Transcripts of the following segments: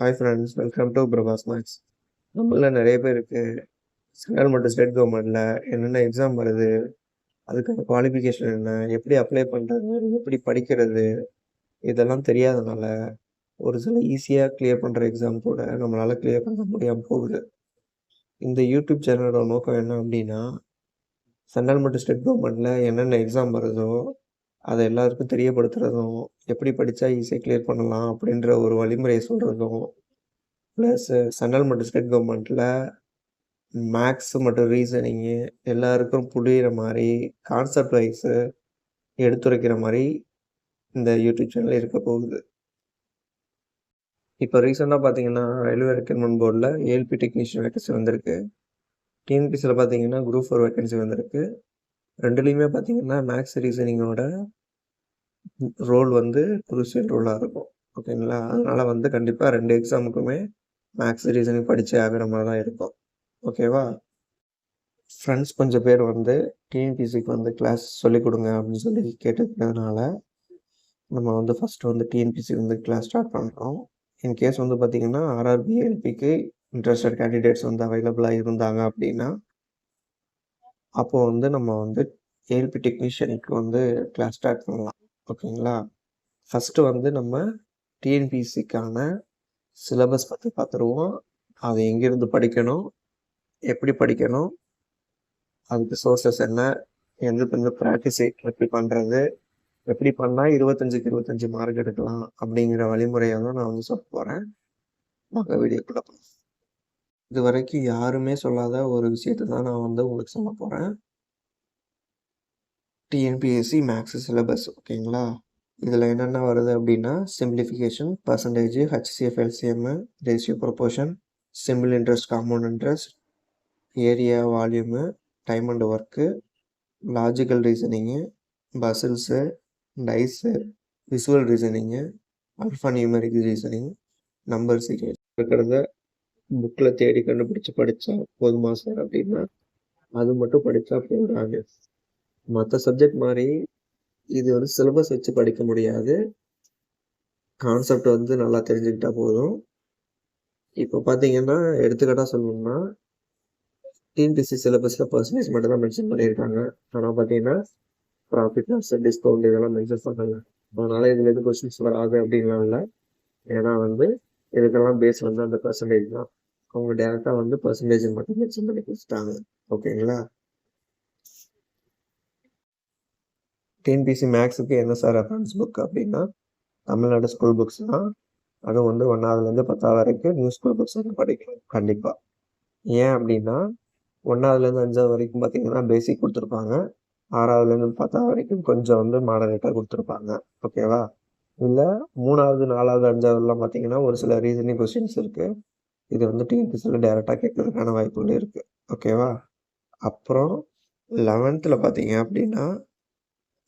Hi friends welcome to Prabhas maths நம்மள நிறைய பேருக்கு சென்ட்ரல் மற்றும் ஸ்டேட் கவர்மெண்ட்டில் என்னென்ன எக்ஸாம் வருது அதுக்கான குவாலிஃபிகேஷன் என்ன எப்படி அப்ளை பண்ணுறது எப்படி படிக்கிறது இதெல்லாம் தெரியாதனால ஒரு சில ஈஸியாக கிளியர் பண்ணுற எக்ஸாம் கூட நம்மளால் கிளியர் பண்ண முடியாமல் போகுது. இந்த யூடியூப் சேனலோட நோக்கம் என்ன அப்படின்னா சென்ட்ரல் மற்றும் ஸ்டேட் கவர்மெண்ட்டில் என்னென்ன எக்ஸாம் வருதோ அதை எல்லாருக்கும் தெரியப்படுத்துறதும் எப்படி படித்தா ஈஸியாக கிளியர் பண்ணலாம் அப்படின்ற ஒரு வழிமுறையை சொல்கிறதும் ப்ளஸ் சென்ட்ரல் மற்றும் ஸ்டேட் கவர்மெண்ட்டில் மேக்ஸு மற்றும் ரீசனிங்கு எல்லாருக்கும் புரிகிற மாதிரி கான்செப்ட் வைஸு எடுத்துரைக்கிற மாதிரி இந்த யூடியூப் சேனல் இருக்க போகுது. இப்போ ரீசெண்டாக பார்த்தீங்கன்னா ரயில்வே ரெக்ரூட்மெண்ட் போர்டில் ஏஎல்பி டெக்னீஷியன் வேகன்சி வந்திருக்கு. டிஎன்பிசியில் பார்த்தீங்கன்னா குரூப் ஃபோர் வேகன்சி வந்திருக்கு. ரெண்டுலேயுமே பார்த்தீங்கன்னா மேக்ஸ் ரீசனிங்கோட ரோல் வந்து குரூசியல் ரோலாக இருக்கும். ஓகேங்களா அதனால் வந்து கண்டிப்பாக ரெண்டு எக்ஸாமுக்குமே மேக்ஸ் ரீசனிங் படித்தே ஆகிற மாதிரி தான் இருக்கும். ஓகேவா ஃப்ரெண்ட்ஸ் கொஞ்சம் பேர் வந்து டிஎன்பிசிக்கு வந்து கிளாஸ் சொல்லிக் கொடுங்க அப்படின்னு சொல்லி கேட்டுக்கிறதுனால நம்ம வந்து ஃபஸ்ட்டு வந்து டிஎன்பிசி வந்து கிளாஸ் ஸ்டார்ட் பண்ணுறோம் இன்கேஸ் வந்து பார்த்திங்கன்னா ஆர்ஆர்பி எல்பிக்கு இன்ட்ரெஸ்டட் கேண்டிடேட்ஸ் வந்து அவைலபிளாக இருந்தாங்க அப்படின்னா அப்போது வந்து நம்ம வந்து ஏஎல்பி டெக்னீஷியனுக்கு வந்து கிளாஸ் ஸ்டார்ட் பண்ணலாம். ஓகேங்களா? ஃபஸ்ட்டு வந்து நம்ம டிஎன்பிசிக்கான சிலபஸ் பற்றி பார்த்துருவோம் அதை எங்கேருந்து படிக்கணும்? எப்படி படிக்கணும்? அதுக்கு சோர்சஸ் என்ன? எந்த கொஞ்சம் ப்ராக்டிஸ் எப்படி பண்ணுறது எப்படி பண்ணால் இருபத்தஞ்சுக்கு இருபத்தஞ்சி மார்க் எடுக்கலாம்? அப்படிங்கிற வழிமுறையை தான் நான் வந்து சொல்ல போகிறேன் வாங்க வீடியோக்குள்ளே போகலாம் இது வரைக்கும் யாருமே சொல்லாத ஒரு விஷயத்தை தான் நான் வந்து உங்களுக்கு சொல்ல போகிறேன் டிஎன்பிஎஸ்சி மேக்ஸ் சிலபஸ் ஓகேங்களா? இதில் என்னென்ன வருது அப்படின்னா simplification percentage HCF LCM ratio proportion simple interest compound interest area volume time and work logical reasoning puzzles dice visual reasoning alpha numeric reasoning number series இருக்கிறத புக்கில் தேடி கண்டுபிடிச்சு படித்தா போதுமா சார் அப்படின்னா அது மட்டும் படித்தா போடுறாங்க மற்ற சப்ஜெக்ட் மாதிரி இது வந்து சிலபஸ் வச்சு படிக்க முடியாது. கான்செப்ட் வந்து நல்லா தெரிஞ்சுக்கிட்டா போதும். இப்போ பார்த்தீங்கன்னா எடுத்துக்கிட்டா சொல்லணும்னா டிஎன்பிசி சிலபஸில் பர்சன்டேஜ் மட்டும் தான் மென்ஷன் பண்ணியிருக்காங்க. ஆனால் பார்த்தீங்கன்னா ப்ராஃபிட் லாஸ் டிஸ்கவுண்ட் இதெல்லாம் மென்ஷன் பண்ணல. அதனால் இதில் எது கொஸ்டின்ஸ் வராது அப்படின்லாம் இல்லை. ஏன்னா வந்து இதுக்கெல்லாம் பேஸ் வந்து அந்த பர்சன்டேஜ் தான். அவங்க டேரெக்டாக வந்து பர்சன்டேஜ் மட்டும் மென்ஷன் பண்ணி கொடுத்துட்டாங்க. ஓகேங்களா டிஎன்பிசி மேக்ஸுக்கு என்ன சார் ரெஃபரன்ஸ் புக் அப்படின்னா தமிழ்நாடு ஸ்கூல் புக்ஸ் தான் அதுவும் வந்து ஒன்றாவதுலேருந்து பத்தாவது வரைக்கும் நியூ ஸ்கூல் புக்ஸ் வந்து படிக்கணும் கண்டிப்பாக ஏன் அப்படின்னா ஒன்றாவதுலேருந்து அஞ்சாவது வரைக்கும் பார்த்தீங்கன்னா பேசிக் கொடுத்துருப்பாங்க. ஆறாவதுலேருந்து பத்தாவது வரைக்கும் கொஞ்சம் வந்து மாடரேட்டாக கொடுத்துருப்பாங்க. ஓகேவா இல்லை மூணாவது நாலாவது அஞ்சாவதுலாம் பார்த்தீங்கன்னா ஒரு சில ரீசனிங் கொஸ்டின்ஸ் இருக்குது இது வந்து டிஎன்பிசியில் டேரெக்டாக கேட்கறதுக்கான வாய்ப்புகள் இருக்குது ஓகேவா அப்புறம் லெவன்த்தில் பார்த்தீங்க அப்படின்னா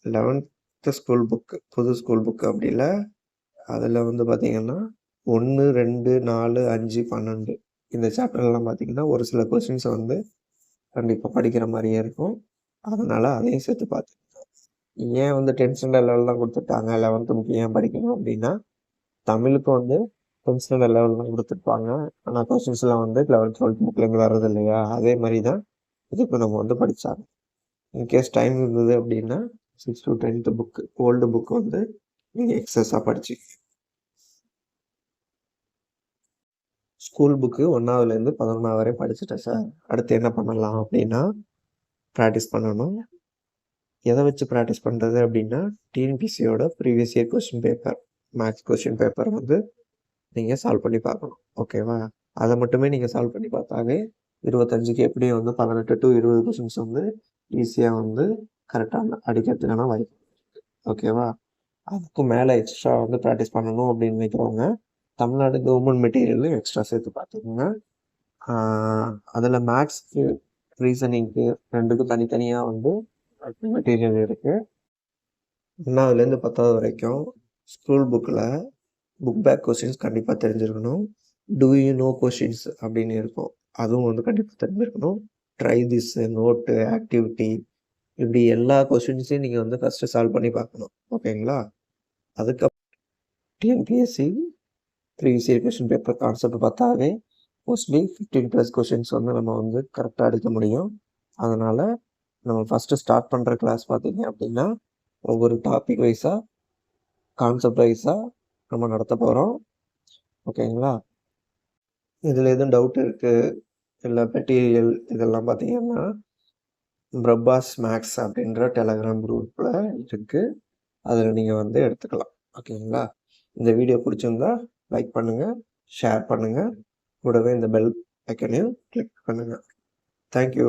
லெவன்த்து ஸ்கூல் புக்கு புது ஸ்கூல் புக்கு அப்படி இல்லை அதில் வந்து பார்த்திங்கன்னா ஒன்று ரெண்டு நாலு அஞ்சு பன்னெண்டு இந்த சாப்டர்லாம் பார்த்திங்கன்னா ஒரு சில கொஸ்டின்ஸை வந்து கண்டிப்பாக படிக்கிற மாதிரியே இருக்கும். அதனால் அதையும் சேர்த்து பார்த்து ஏன் வந்து டென்த் ஸ்டாண்டர்ட் லெவல்லாம் கொடுத்துட்டாங்க லெவன்த்து புக்கு ஏன் படிக்கணும் அப்படின்னா தமிழுக்கு வந்து டென்த் ஸ்டாண்டர்ட் லெவல்லாம் கொடுத்துருப்பாங்க. ஆனால் கொஸ்டின்ஸ்லாம் வந்து லெவன்த் டுவெல்த் புக்லேருந்து வர்றது இல்லையா? அதே மாதிரி தான் இதுக்கு நம்ம வந்து படித்தாங்க இன்கேஸ் டைம் இருந்தது அப்படின்னா six to tenth book old book வந்து நீங்கள் எக்ஸஸாக படிச்சு ஸ்கூல் புக்கு ஒன்றாவதுலேருந்து பதினொன்றாவது வரை படிச்சுட்டேன் சார் அடுத்து என்ன பண்ணலாம் அப்படின்னா ப்ராக்டிஸ் பண்ணணும். எதை வச்சு ப்ராக்டிஸ் பண்ணுறது அப்படின்னா டிஎன்பிசியோட previous year question paper maths question paper வந்து நீங்கள் சால்வ் பண்ணி பார்க்கணும். ஓகேவா அதை மட்டுமே நீங்கள் சால்வ் பண்ணி பார்த்தாவே இருபத்தஞ்சுக்கு எப்படியும் வந்து பதினெட்டு டு இருபது கொஸ்டின்ஸ் வந்து ஈஸியாக வந்து கரெக்டாக அடிக்கிறதுக்கான வாய்ப்பு ஓகேவா அதுக்கும் மேலே எக்ஸ்ட்ரா வந்து ப்ராக்டிஸ் பண்ணணும் அப்படின்னு நினைக்கிறவங்க தமிழ்நாடு கவர்மெண்ட் மெட்டீரியலும் எக்ஸ்ட்ரா சேர்த்து பார்த்துக்கோங்க. அதில் மேக்ஸ்க்கு ரீசனிங்க்கு ரெண்டுக்கும் தனித்தனியாக வந்து மெட்டீரியல் இருக்குது ஒன்றாவதுலேருந்து பத்தாவது வரைக்கும் ஸ்கூல் புக்கில் புக் பேக் கொஸ்டின்ஸ் கண்டிப்பாக தெரிஞ்சிருக்கணும். டூ யூ நோ கொஷின்ஸ் அப்படின்னு இருக்கும். அதுவும் வந்து கண்டிப்பாக தெரிஞ்சிருக்கணும். ட்ரை திஸ் நோட்டு ஆக்டிவிட்டி இப்படி எல்லா கொஷின்ஸையும் நீங்கள் வந்து ஃபஸ்ட்டு சால்வ் பண்ணி பார்க்கணும். ஓகேங்களா? அதுக்கப்புறம் TNPSC previous year question paper concept பார்த்தாவே மோஸ்ட்லி ஃபிஃப்டீன் ப்ளஸ் கொஷின்ஸ் வந்து நம்ம வந்து கரெக்டாக எடுக்க முடியும். அதனால் நம்ம ஃபஸ்ட்டு ஸ்டார்ட் பண்ணுற கிளாஸ் பார்த்தீங்க அப்படின்னா ஒவ்வொரு டாபிக் வைஸாக கான்செப்ட் வைஸாக நம்ம நடத்த போகிறோம் ஓகேங்களா? இதில் எதுவும் டவுட் இருக்குது இல்லை மெட்டீரியல் இதெல்லாம் பார்த்தீங்கன்னா பிரபாஸ் மேக்ஸ் அப்படின்ற டெலகிராம் குரூப்பில் இருக்குது அதில் நீங்கள் வந்து எடுத்துக்கலாம். ஓகேங்களா? இந்த வீடியோ பிடிச்சிருந்தா லைக் பண்ணுங்கள் ஷேர் பண்ணுங்கள் கூடவே இந்த பெல் ஐக்கனையும் கிளிக் பண்ணுங்கள் தேங்க்யூ